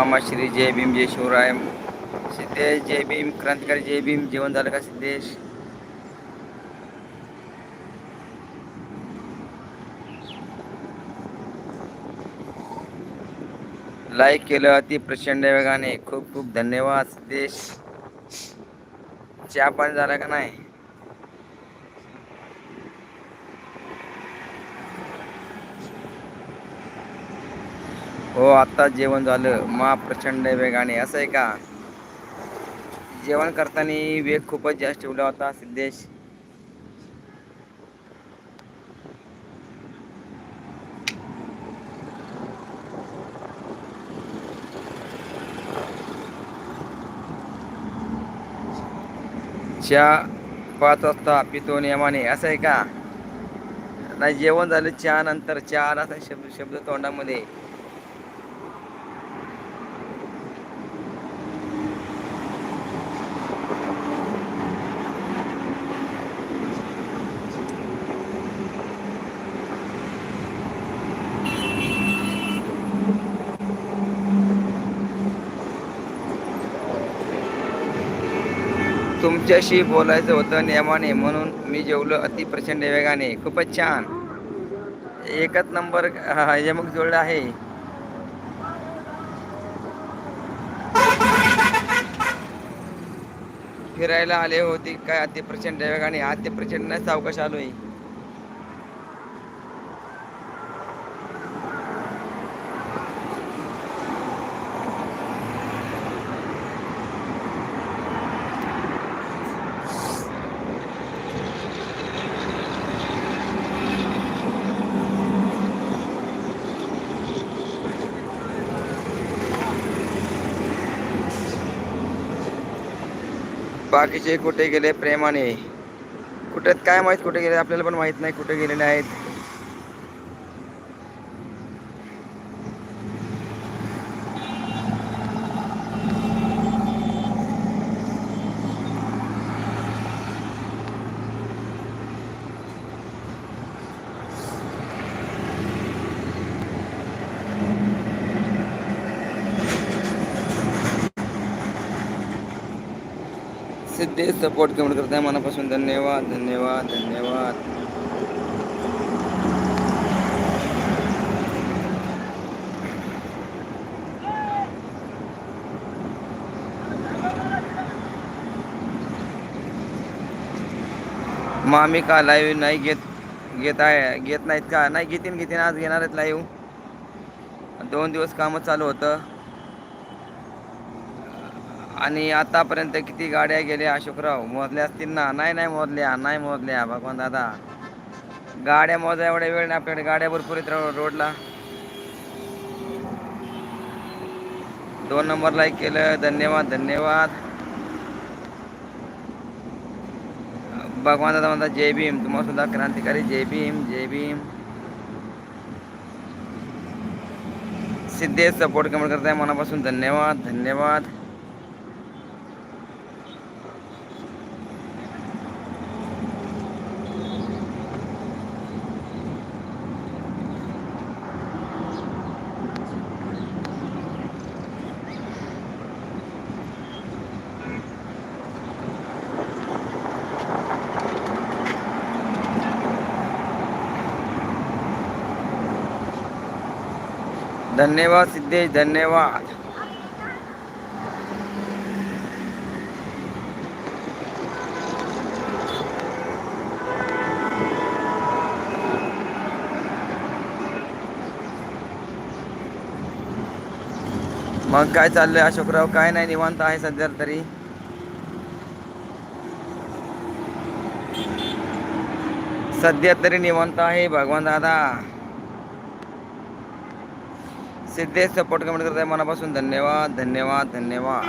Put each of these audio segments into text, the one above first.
मामा श्री जय भीम जय शिवराय सिद्धेश जय भीम क्रांतिकारी जय भीम जेवण झालं का सिद्धेश? लाईक केलं अति प्रचंड वेगाने. खूप खूप धन्यवाद सिद्धेश. चहा पाणी झाला का नाही? हो आत्ता जेवण झालं. मा प्रचंड वेगाने. असं आहे का? जेवण करताना वेग खूपच जास्त ठेवला होता सिद्धेश. चहा पाच वाजता पितो नियमाने. असं आहे का? नाही जेवण झालं चहा नंतर चहा आला शब्द शब्द तोंडामध्ये. तुमच्याशी बोलायचं होतं नियमाने म्हणून मी जेवलो अतिप्रचंड वेगाने. खूपच छान. एकच नंबर हा, यमक जोडला आहे. फिरायला आले होते काय? अतिप्रचंड वेगाने. अतिप्रचंड सावकाश आलोय. बाकीचे कुठे गेले प्रेमाने? कुठे काय माहीत कुठे गेले? आपल्याला पण माहीत नाही कुठे गेलेले आहेत. ते सपोर्ट कमेंट करताय? मनापासून धन्यवाद धन्यवाद धन्यवाद. मामी का लाईव्ह नाही घेत घेत आहे घेत नाहीत का? नाही घेतीन घेतीन. आज घेणार आहेत लाईव्ह दोन दिवस कामं चालू होतं. आणि आतापर्यंत किती गाड्या गेल्या अशोकराव मोजल्या असतील ना नाही नाही मोजल्या नाही मोजल्या भगवान दादा. गाड्या मोजा एवढ्या वेळ नाही आपल्याकडे. गाड्या भरपूर येत रोडला. दोन नंबर लाईक केलं. धन्यवाद धन्यवाद. भगवान दादा म्हणता जय भीम. तुम्हाला सुद्धा क्रांतिकारी जय भीम जय भीम. सिद्धेश सपोर्ट कमेंट करताय मनापासून धन्यवाद धन्यवाद. धन्यवाद सिद्धेश धन्यवाद. मग काय चाललंय अशोकराव? काय नाही निवांत आहे सध्या तरी. सध्या तरी निवांत आहे भगवान दादा. सिद्धेश सपोर्ट कमेंट करताय मनापासून धन्यवाद धन्यवाद धन्यवाद।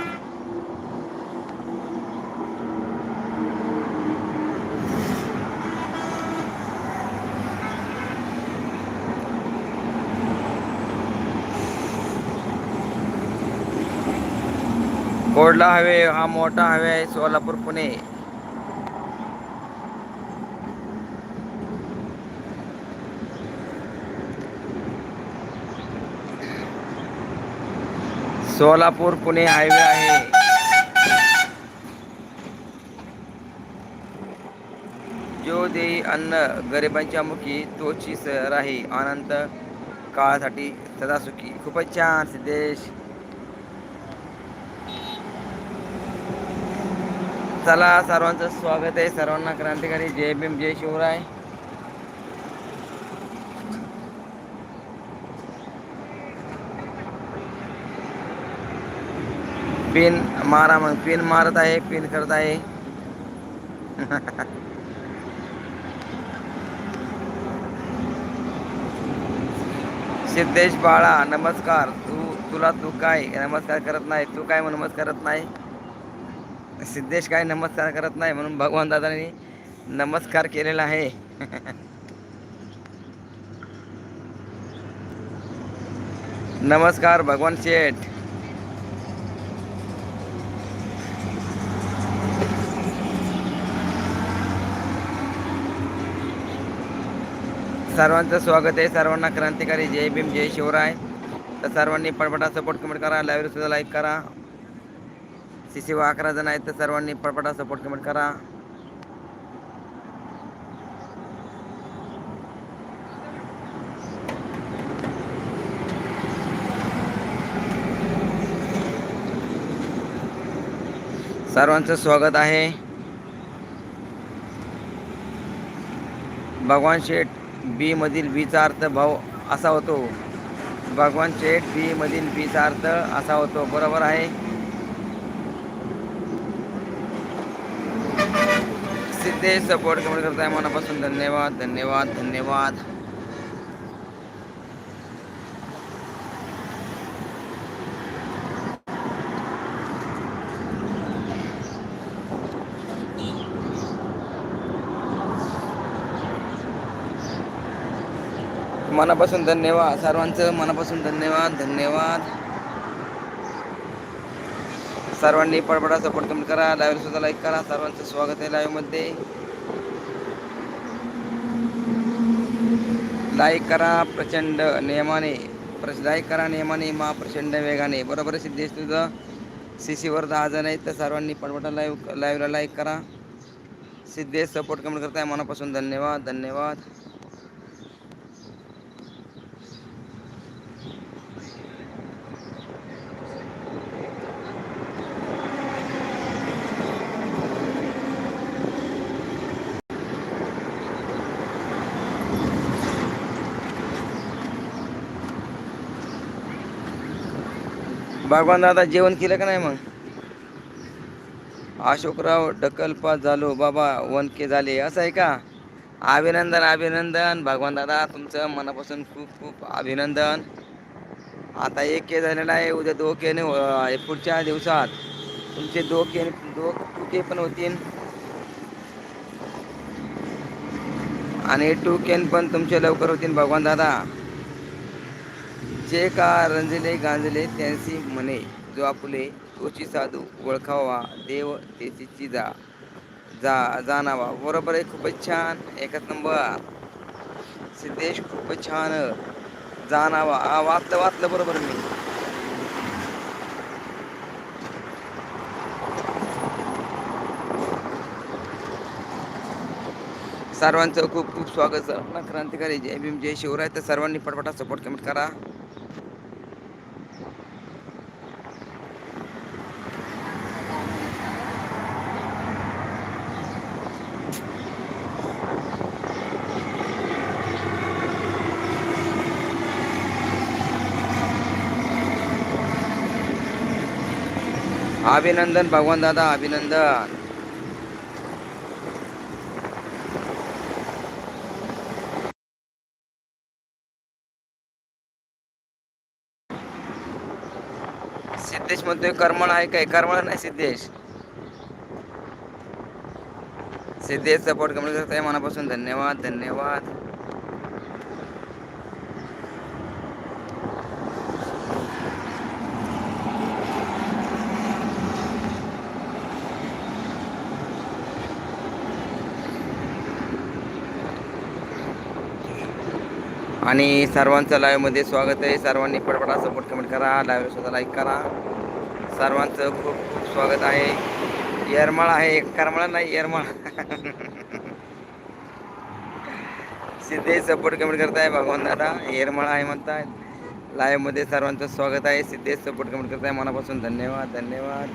कोडला हवे हा मोठा हवे आहे सोलापूर पुणे. सोलापूर पुणे हायवे आहे. जो देई अन्न गरिबांच्या मुखी तोची राही अनंत काळासाठी सदा सुखी खूपच छान सिद्धेश. चला सर्वांचं स्वागत आहे. सर्वांना क्रांतिकारी जय भीम जय शिवराय. पिन मारा मग. पिन मारत आहे पिन करत आहे. सिद्धेश बाळा नमस्कार. तू तुला तू काय नमस्कार करत नाही? तू काय नमस्कार करत नाही? सिद्धेश काय नमस्कार करत नाही म्हणून भगवान दादांनी नमस्कार केलेला आहे. नमस्कार भगवान शेठ. सर्वांचं स्वागत आहे. सर्वांना क्रांतिकारी जय भीम जय शिवराय. तर सर्वांनी पडपटा सपोर्ट कमेंट करा लाईव्ह सुद्धा लाईक करा. सी सी अकरा जण आहेत तर सर्वांनी पडपटा सपोर्ट कमेंट करा. सर्वांचं स्वागत आहे. भगवान शेठ बीमधील बीचा अर्थ भाव असा होतो. भगवान शेठ बीमधील बीचा अर्थ असा होतो. बरोबर आहे? सिद्धेश सपोर्ट कमेंट करताय. मनापासून धन्यवाद धन्यवाद धन्यवाद. मनापासून धन्यवाद. सर्वांचं मनापासून धन्यवाद धन्यवाद. सर्वांनी पडपडा सपोर्ट कमेंट करा लाईव्ह सुद्धा लाईक करा. सर्वांचं स्वागत आहे लाईव्हमध्ये. लाईक करा प्रचंड नियमाने लाईक करा नियमाने मा प्रचंड वेगाने. बरोबर सिद्धेश तुझं? सी सीवर दहा जण आहेत तर सर्वांनी पडपटा लाईव्ह लाईव्हला लाईक करा. सिद्धेश सपोर्ट कमेंट करताय मनापासून धन्यवाद धन्यवाद. भगवान दादा जेवण केलं का नाही मग? अशोकराव डकलपा झालो. बाबा वनके झाले. असं आहे का? अभिनंदन अभिनंदन. भगवान दादा तुमचं मनापासून खूप खूप अभिनंदन. आता एक के झालेला आहे. उद्या दो केने पुढच्या दिवसात. तुमचे दो के दो टू के पण होतील. आणि टू केन पण तुमचे लवकर होतील भगवान दादा. जे का रंजले गांजले त्यांची म्हणे जो आपले तोची साधू ओळखावा देव तेची जा जा जाणावा. बरोबर आहे खूपच छान. एकच नंबर. सिद्धेश खूपच छान. जाणावा. हा वाचलं वाचलं बरोबर मी. सर्वांचं खूप खूप स्वागत सर. क्रांतिकारी जय भीम जय शिवराय. तर सर्वांनी पटपटा सपोर्ट कमेंट करा. अभिनंदन भगवान दादा अभिनंदन. सिद्धेश म्हणतोय कर्मळ आहे काय? कर्मळ नाही सिद्धेश. सिद्धेश सपोर्ट कमेंट करताय मनापासून धन्यवाद धन्यवाद. आणि सर्वांचं लाईव्हमध्ये स्वागत आहे. सर्वांनी पटपटा सपोर्ट कमेंट करा. लाईव्ह सुद्धा लाईक करा. सर्वांचं खूप खूप स्वागत आहे. येरमाळ आहे करमाळा नाही येरमाळ. सिद्धे सपोर्ट कमेंट करताय भगवान दादा. येरमाळा आहे म्हणताय. लाईव्हमध्ये सर्वांचं स्वागत आहे. सिद्धेश सपोर्ट कमेंट करताय. मनापासून धन्यवाद धन्यवाद.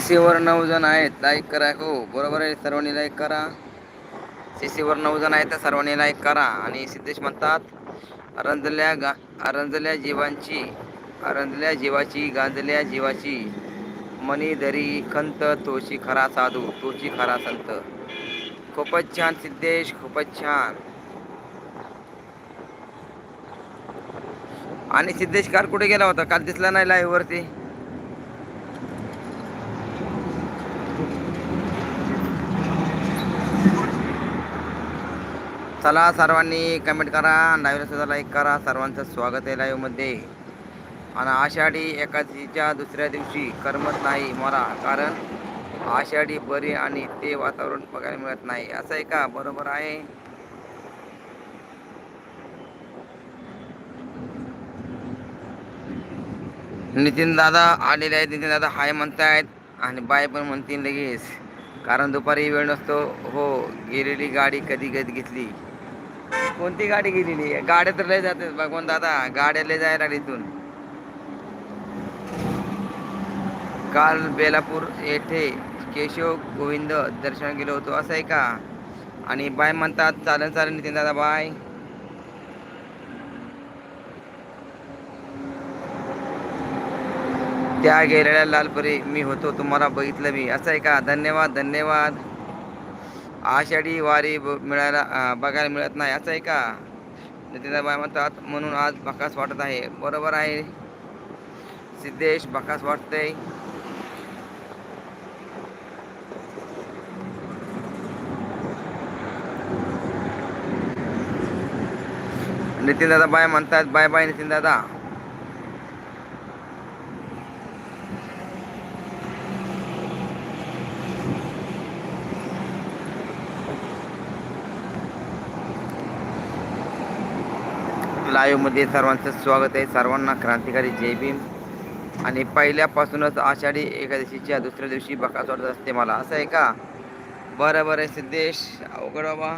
सी वर नऊ जण आहेत. लाईक करा. हो बरोबर आहे. सर्वांनी लाईक करा. सी वर नऊ जण आहेत तर सर्वांनी लाईक करा. आणि सिद्धेश म्हणतात अरंजल्या गा अरंजल्या जीवांची अरंजल्या जीवाची गांजल्या जीवाची मनी दरी खंत तोची खरा साधू तोची खरा संत. खूपच छान सिद्धेश खूपच छान. आणि सिद्धेश काल कुठे गेला होता? काल दिसला नाही लाईव्ह चला सर्वांनी कमेंट करा लाईव्हला लाईक करा. सर्वांचं स्वागत आहे लाईव्हमध्ये आणि आषाढी एकादशीच्या दुसऱ्या दिवशी करमत नाही मला कारण आषाढी बरी आणि ते वातावरण बघायला मिळत नाही. असं आहे का? बरोबर आहे. नितीन दादा आलेले आहेत. नितीन दादा हाय म्हणतायत आणि बाय पण म्हणतील लगेच. कारण दुपारी वेळ नसतो. हो गेलेली गाडी कधी कधी घेतली? कोणती गाडी गेलेली आहे? गाड्या तर लय जातात भगवान दादा. गाड्या लय जायला लागल्या इथून. काल बेलापूर येथे केशव गोविंद दर्शन गेलो होतो असं आहे का? आणि बाय म्हणतात चालेल चालन नितीन दादा बाय. त्या गेलेल्या लालपरी मी होतो तुम्हाला बघितलं मी. असं आहे का? धन्यवाद धन्यवाद. आषाढी वारी ब- मिळायला बघायला मिळत नाही. असं आहे का? नितीनबाई म्हणतात म्हणून आज बकास वाटत आहे. बरोबर आहे. सिद्धेश बकास वाटतंय. नितीन दादा बाय म्हणतात बाय बाय नितीन दादा लाईव्हमध्ये सर्वांचं स्वागत आहे. सर्वांना क्रांतिकारी जय भीम. आणि पहिल्यापासूनच आषाढी एकादशीच्या दुसऱ्या दिवशी बकास वाटत असते मला. असं आहे का? बरं बरं सिद्धेश अवघड बाबा.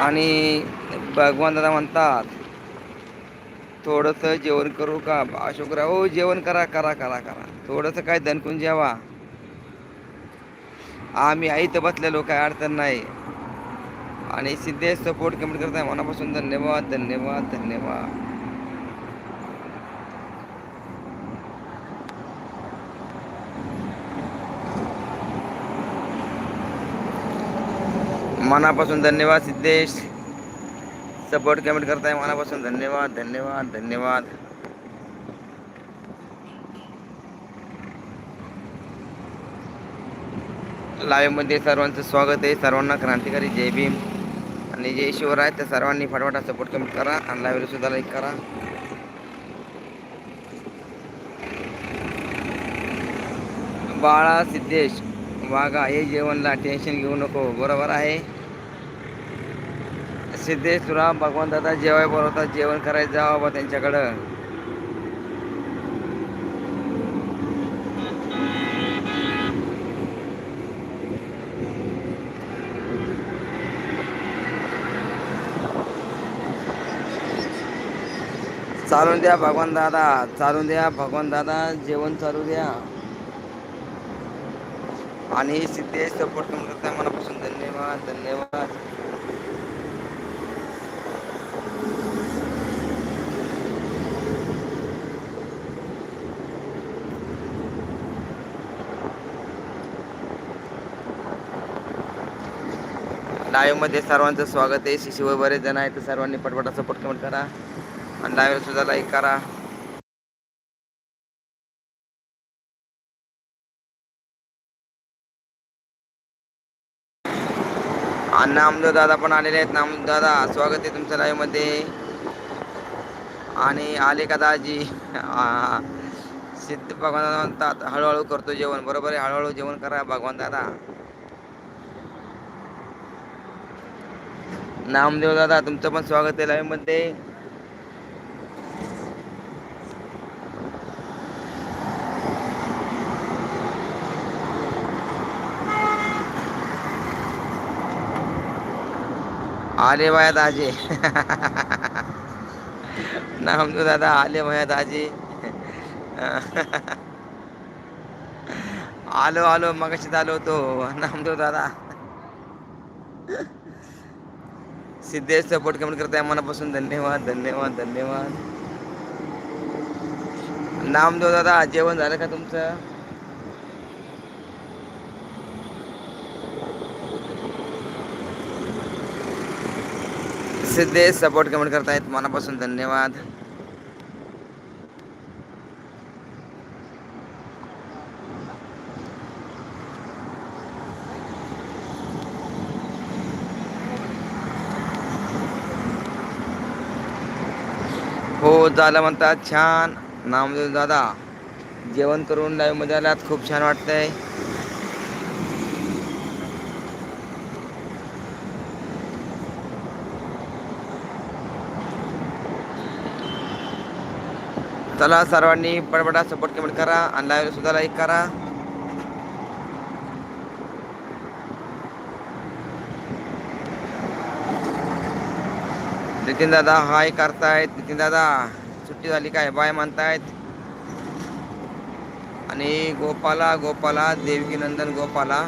आणि भगवान दादा म्हणतात थोडंसं जेवण करू का अशोकराव? हो जेवण करा करा करा करा. थोडंसं काय दणकून जेवा. आम्ही आई तर बसलेलो काय अडचण नाही. आणि सिद्धेश सपोर्ट कमेंट करताय मनापासून धन्यवाद धन्यवाद धन्यवाद. मनापासून धन्यवाद सिद्धेश. सपोर्ट कमेंट करताय मनापासून धन्यवाद धन्यवाद धन्यवाद. लाईव्हमध्ये सर्वांचं स्वागत आहे. सर्वांना क्रांतिकारी जय भीम. आणि जय शिवराय त्या सर्वांनी फटफटा सपोर्ट कमेंट करा आणि लाईव्हला सुद्धा लाईक करा. बाळा सिद्धेश वागा हे जेवणला टेन्शन घेऊ नको. बरोबर आहे. सिद्धेश तुला भगवंत दादा जेवाय बोलवतात. जेवण करायचं जावं बाबा त्यांच्याकडं. चालून द्या भगवान दादा चालून द्या भगवान दादा जेवण चालू द्या. आणि सिद्धेश सपोर्ट करून मनापासून धन्यवाद धन्यवाद. लाईव्हमध्ये सर्वांचं स्वागत आहे. शिशुवर बरेच जण आहेत तर सर्वांनी पटपटा सपोर्ट कमेंट करा. आणि लाईव्ह सुद्धा लाईक करा. आणि नामदेव दादा पण आलेले आहेत. नामदेव दादा स्वागत आहे तुमच्या लाईव्हमध्ये. आणि आले का दाजी सिद्ध भगवान दादा म्हणतात हळूहळू करतो जेवण. बरोबर आहे हळूहळू जेवण करा भगवान दादा. नामदेव दादा तुमचं पण स्वागत आहे लाईव्ह आले वाया दाजे नामदेव दादा आले वयात आजे. आलो आलो मगाशीच आलो होतो. नामदेव दादा. सिद्धेश सपोर्ट कमेंट करताय मनापासून धन्यवाद धन्यवाद धन्यवाद. नामदेव दादा जेवण झालं का तुमचं? सिद्धेश सपोर्ट कमेंट करतायत. मनापासून धन्यवाद. हो झालं म्हणतात छान. नामदेव दादा जेवण करून लाईव्हमध्ये आल्यात खूप छान वाटतंय. चला सर्वांनी पडपडा सपोर्ट कमेंट करा आणि लाईव्ह सुद्धा लाईक करा. नितीन दादा हाय करतायत. नितीन दादा सुट्टी झाली काय? बाय म्हणतायत. आणि गोपाला गोपाला देवकीनंदन गोपाला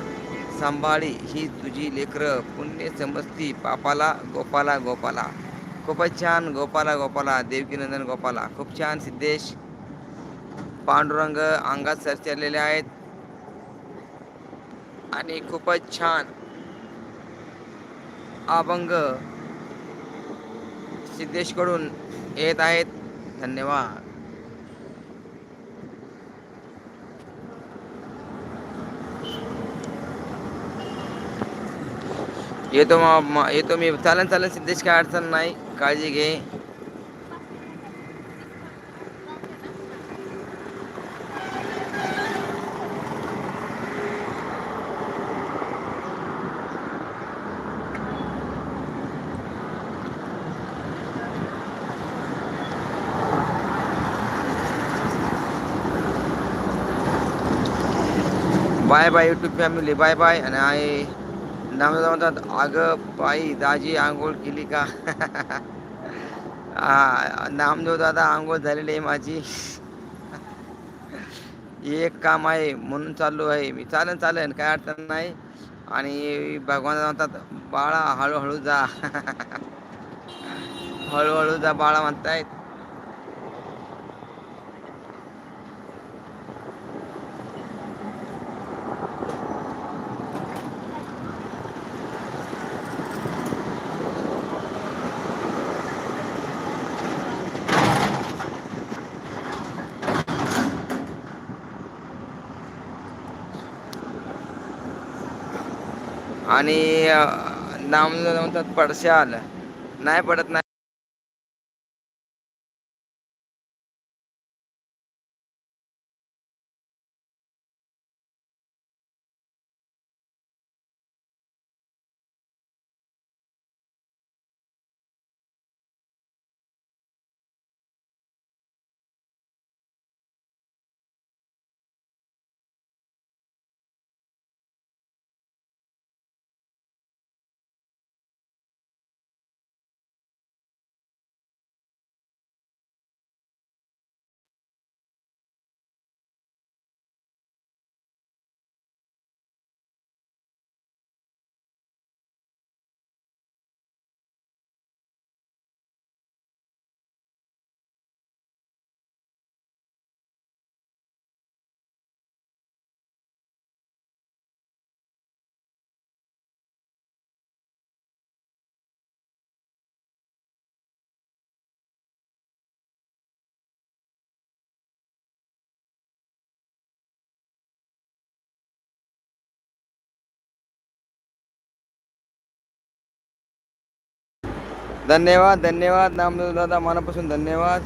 सांभाळी ही तुझी लेकरं. पुण्य समजती. पापाला गोपाला गोपाला. खूपच छान गोपाला गोपाला देवकीनंदन गोपाला. खूप छान सिद्धेश पांडुरंग अंगात सरचरलेले आहेत. आणि खूपच छान अभंग सिद्धेशकडून येत आहेत. धन्यवाद. येतो मग येतो मी. चालन चालन सिद्धेश काय अडचण नाही. काळजी घे. Bye bye YouTube family bye bye आणि आय नामदेव म्हणतात अगं बाई दाजी आंघोळ केली का? हा, नामदेव दादा आंघोळ झालेली आहे माझी. एक काम आहे म्हणून चाललो आहे मी. चालन चालन काय अडचण नाही. आणि भगवान म्हणतात बाळा हळूहळू जा. हळूहळू जा बाळा म्हणतायत आणि नामदेव म्हणतात नाही पडत नाही धन्यवाद धन्यवाद. नामदेव दादा मनापासून धन्यवाद.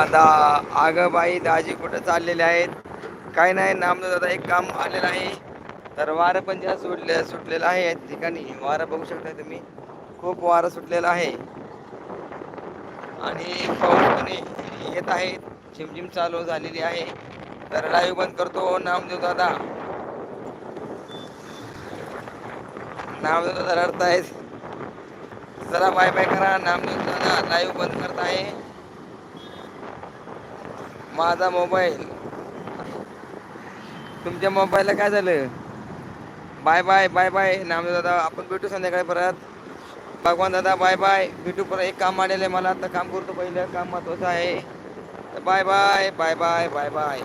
दादा अगं बाई दाजी कुठं चाललेले आहेत? काही नाही नामदेव दादा एक काम आलेलं आहे. तर वारं पण ज्या सुटले सुटलेलं आहे या ठिकाणी वारं बघू शकता तुम्ही. खूप वारं सुटलेलं आहे. आणि पाऊस पण येत आहे. झिमझिम चालू झालेली आहे. तर लाईव्ह बंद करतो नामदेव दादा. नामदेव दादा रडतायत. चला बाय बाय करा. नामदेव दादा लाईव्ह बंद करत आहे माझा मोबाईल. तुमच्या मोबाईलला काय झालं? Bye bye bye bye. Namdev दादा आपण भेटू संध्याकाळी परत. भगवान दादा बाय बाय. भेटू परत. एक काम आलेलं आहे मला. आता काम करतो पहिलं. काम महत्वाचं आहे. Bye bye bye bye bye bye.